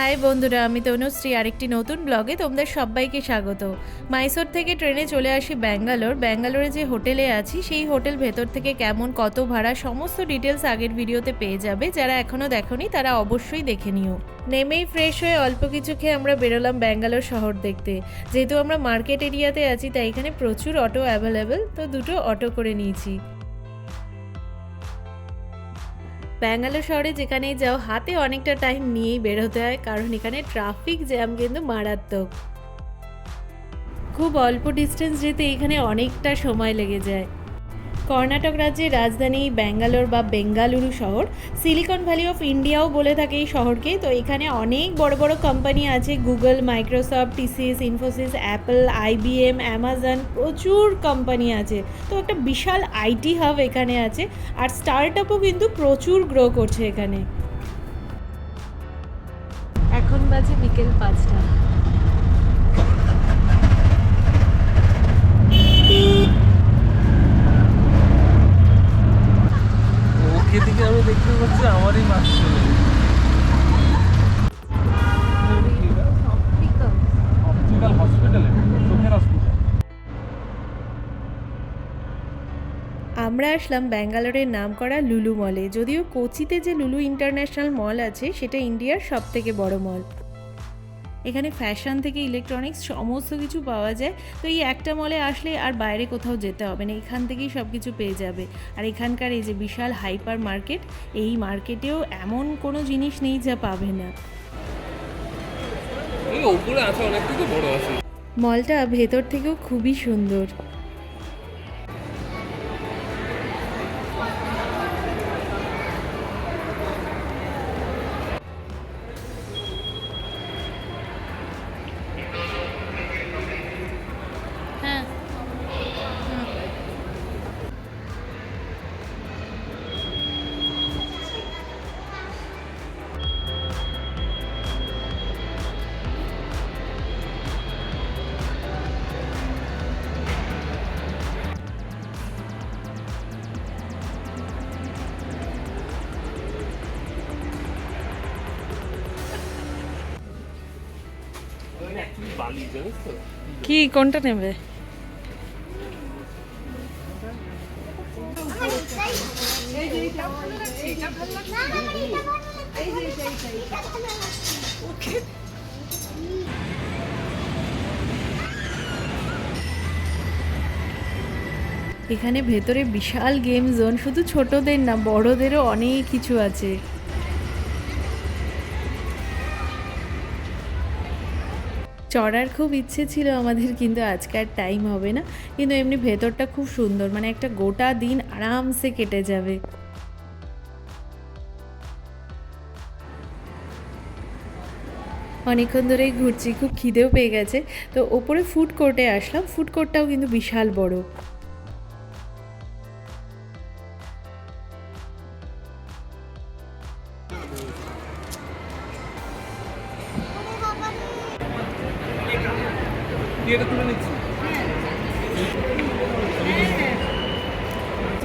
High বন্ধুরা, আমি তনুশ্রী। আরেকটি নতুন ব্লগে তোমাদের সবাইকে স্বাগত। মাইসোর থেকে ট্রেনে চলে আসি ব্যাঙ্গালোর। ব্যাঙ্গালোরে যে হোটেলে আছি, সেই হোটেল ভেতর থেকে কেমন, কত ভাড়া, সমস্ত ডিটেলস আগের ভিডিওতে পেয়ে যাবে। যারা এখনও দেখোনি, তারা অবশ্যই দেখে নিও। নেমেই ফ্রেশ হয়ে অল্প কিছু খেয়ে আমরা বেরোলাম ব্যাঙ্গালোর শহর দেখতে। যেহেতু আমরা মার্কেট এরিয়াতে আছি, তাই এখানে প্রচুর অটো অ্যাভেলেবেল তো দুটো অটো করে নিয়েছি। ব্যাঙ্গালোর শহরে যেখানেই যাও, হাতে অনেকটা টাইম নিয়েই বেরোতে হয়, কারণ এখানে ট্রাফিক জ্যাম কিন্তু মারাত্মক। খুব অল্প ডিস্টেন্স যেতে এখানে অনেকটা সময় লেগে যায়। কর্ণাটক রাজ্যের রাজধানী ব্যাঙ্গালোর বা বেঙ্গালুরু শহর, সিলিকন ভ্যালি অফ ইন্ডিয়াও বলে থাকে এই শহরকে। তো এখানে অনেক বড় বড় কোম্পানি আছে, Google, Microsoft, TCS, Infosys, Apple IBM Amazon, প্রচুর কোম্পানি আছে। তো একটা বিশাল আইটি হাব এখানে আছে আর স্টার্ট আপও কিন্তু প্রচুর গ্রো করছে এখানে। এখন বাজে বিকেল পাঁচটা। আমরা আসলাম ব্যাঙ্গালোরের নাম করা লুলু মলে যদিও কোচিতে যে লুলু ইন্টারন্যাশনাল মল আছে সেটা ইন্ডিয়ার সব থেকে বড় মল। এখানে ফ্যাশন থেকে ইলেকট্রনিক্স সমস্ত কিছু পাওয়া যায় তো এই একটা মলে আসলে আর বাইরে কোথাও যেতে হবে না এখান থেকেই সব কিছু পেয়ে যাবে। আর এখানকার এই যে বিশাল হাইপার মার্কেট এই মার্কেটেও এমন কোনো জিনিস নেই যা পাবে না। মলটা ভেতর থেকেও খুবই সুন্দর। কি, কোনটা নেবে? এখানে ভেতরে বিশাল গেম জোন, শুধু ছোটদের না, বড়দেরও অনেক কিছু আছে। চড়ার খুব ইচ্ছে ছিল আমাদের, কিন্তু আজকে আর টাইম হবে না। কিন্তু এমনি ভেতরটা খুব সুন্দর মানে একটা গোটা দিন আরামসে কেটে যাবে। অনেকক্ষণ ধরেই ঘুরছি, খুব খিদেও পেয়ে গেছে। তো ওপরে ফুড কোর্টে আসলাম ফুড কোর্টটাও কিন্তু বিশাল বড়।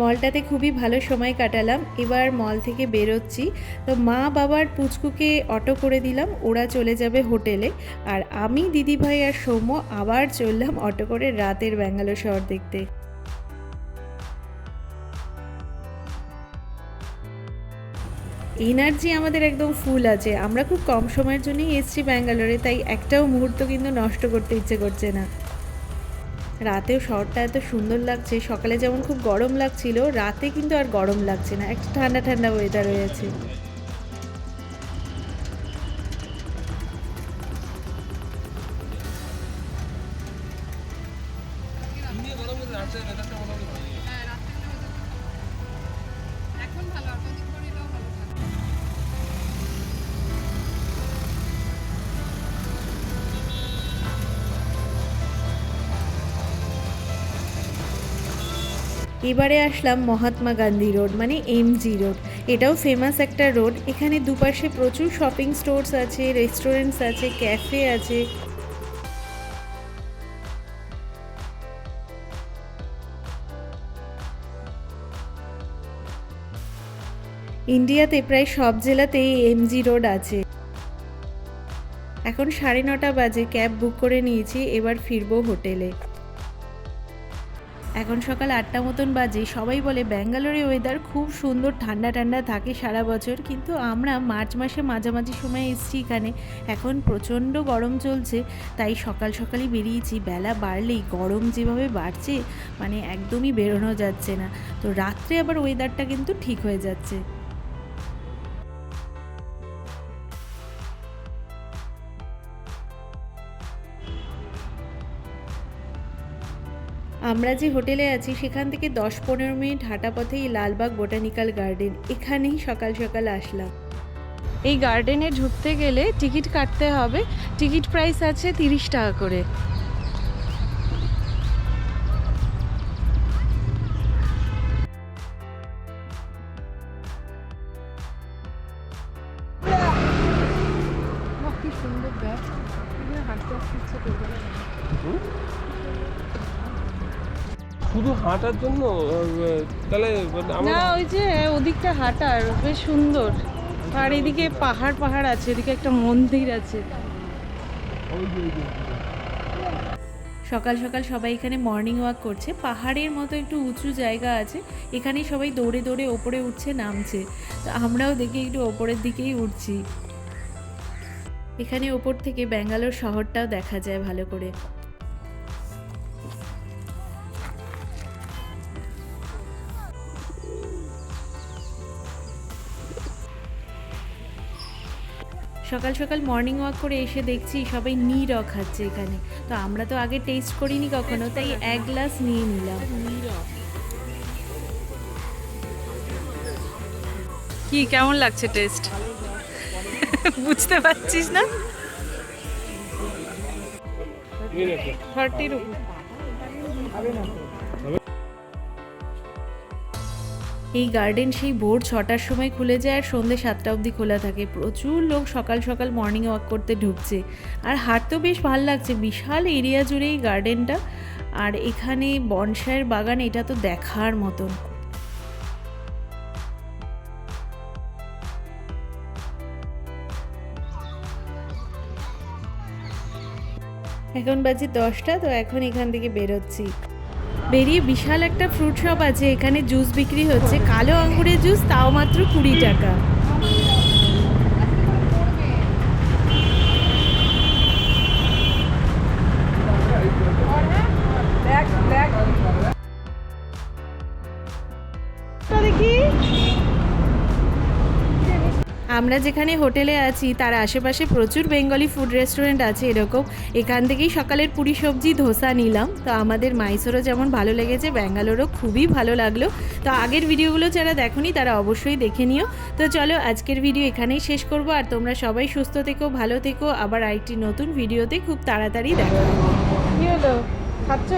মলটাতে খুবই ভালো সময় কাটালাম। এবার মল থেকে বেরোচ্ছি। তো মা বাবার পুচকুকে অটো করে দিলাম, ওরা চলে যাবে হোটেলে। আর আমি, দিদিভাই আর সৌম্য আবার চললাম অটো করে রাতের ব্যাঙ্গালোর শহর দেখতে। এনার্জি আমাদের একদম ফুল আছে। আমরা খুব কম সময়ের জন্যই এসছি ব্যাঙ্গালোরে, তাই একটাও মুহূর্ত কিন্তু নষ্ট করতে ইচ্ছে করছে না। রাতেও শহরটা এত সুন্দর লাগছে, সকালে যেমন খুব গরম লাগছিল, রাতে কিন্তু আর গরম লাগছে না, একটা ঠান্ডা ঠান্ডা ওয়েদার হয়েছে ইন্ডিয়া গরম এবারে আসলাম মহাত্মা গান্ধী রোড মানে এমজি রোড। এটাও ফেমাস একটা রোড। এখানে দুপাশে প্রচুর শপিং স্টোরস আছে রেস্টুরেন্টস আছে ক্যাফে আছে। ইন্ডিয়াতে প্রায় সব জেলাতেই এমজি রোড আছে। এখন সাড়ে নটা বাজে ক্যাব বুক করে নিয়েছি, এবার ফিরবো হোটেলে। এখন সকাল আটটা মতন বাজে। সবাই বলে ব্যাঙ্গালোরের ওয়েদার খুব সুন্দর, ঠান্ডা ঠান্ডা থাকে সারা বছর। কিন্তু আমরা মার্চ মাসে মাঝামাঝি সময় এসছি এখানে। এখন প্রচণ্ড গরম চলছে, তাই সকাল সকালই বেরিয়েছি। বেলা বাড়লেই গরম যেভাবে বাড়ছে মানে একদমই বেরোনো যাচ্ছে না। তো রাত্রে আবার ওয়েদারটা কিন্তু ঠিক হয়ে যাচ্ছে। আমরা যে হোটেলে আছি সেখান থেকে দশ পনেরো মিনিট হাঁটা পথেই লালবাগ বোটানিক্যাল গার্ডেন এখানেই সকাল সকাল আসলাম। এই গার্ডেনে ঢুকতে গেলে টিকিট কাটতে হবে। টিকিট প্রাইস আছে তিরিশ টাকা করে। কি সুন্দর হাঁটতে ইচ্ছে করবে। শুধু হাঁটার জন্য? তাহলে না, ওই যে ওদিকটা হাঁটার, বেশ সুন্দর। আর এদিকে পাহাড় পাহাড় আছে, এদিকে একটা মন্দির আছে। সকাল সকাল সবাই এখানে মর্নিং ওয়াক করছে। পাহাড়ের মতো একটু উঁচু জায়গা আছে, এখানে সবাই দৌড়ে দৌড়ে ওপরে উঠছে, নামছে। তো আমরাও দেখি একটু ওপরের দিকেই উঠছি। এখানে ওপর থেকে ব্যাঙ্গালোর শহরটাও দেখা যায় ভালো করে। সকাল সকাল মর্নিং ওয়াক করে এসে দেখছি সবাই নীর খাচ্ছে এখানে। তো আমরা তো আগে টেস্ট করিনি কখনো তাই এক গ্লাস নিয়ে নিলাম। কি কেমন লাগছে টেস্ট বুঝতে পারছিস না? থার্টি রুপি এই গার্ডেন সেই ভোর ছটার সময় খুলে যায় আর সন্ধ্যে সাতটা অবধি খোলা থাকে। প্রচুর লোক সকাল সকাল মর্নিং ওয়াক করতে ঢুকছে। আর হাঁটতেও বেশ ভালো লাগছে, বিশাল এরিয়া জুড়ে এই গার্ডেনটা আর এখানে বনসাইয়ের বাগান, এটা তো দেখার মতন। এখন বাজে দশটা, তো এখন এখান থেকে বেরোচ্ছি। বেরিয়ে বিশাল একটা ফ্রুট শপ আছে এখানে জুস বিক্রি হচ্ছে। কালো আঙ্গুরের জুস তাও মাত্র কুড়ি টাকা। দেখি আমরা যেখানে হোটেলে আছি, তার আশেপাশে প্রচুর বেঙ্গলি ফুড রেস্টুরেন্ট আছে এরকম। এখান থেকেই সকালের পুরি সবজি, ধোসা নিলাম। তো আমাদের মাইসোরও যেমন ভালো লেগেছে, ব্যাঙ্গালোরও খুবই ভালো লাগল। তো আগের ভিডিওগুলো যারা দেখোনি, তারা অবশ্যই দেখে নিও। তো চলো আজকের ভিডিও এখানেই শেষ করব। আর তোমরা সবাই সুস্থ থেকো, ভালো থেকো। আবার আরেকটি নতুন ভিডিওতে খুব তাড়াতাড়ি দেখা। কি হলো? খাচ্ছ?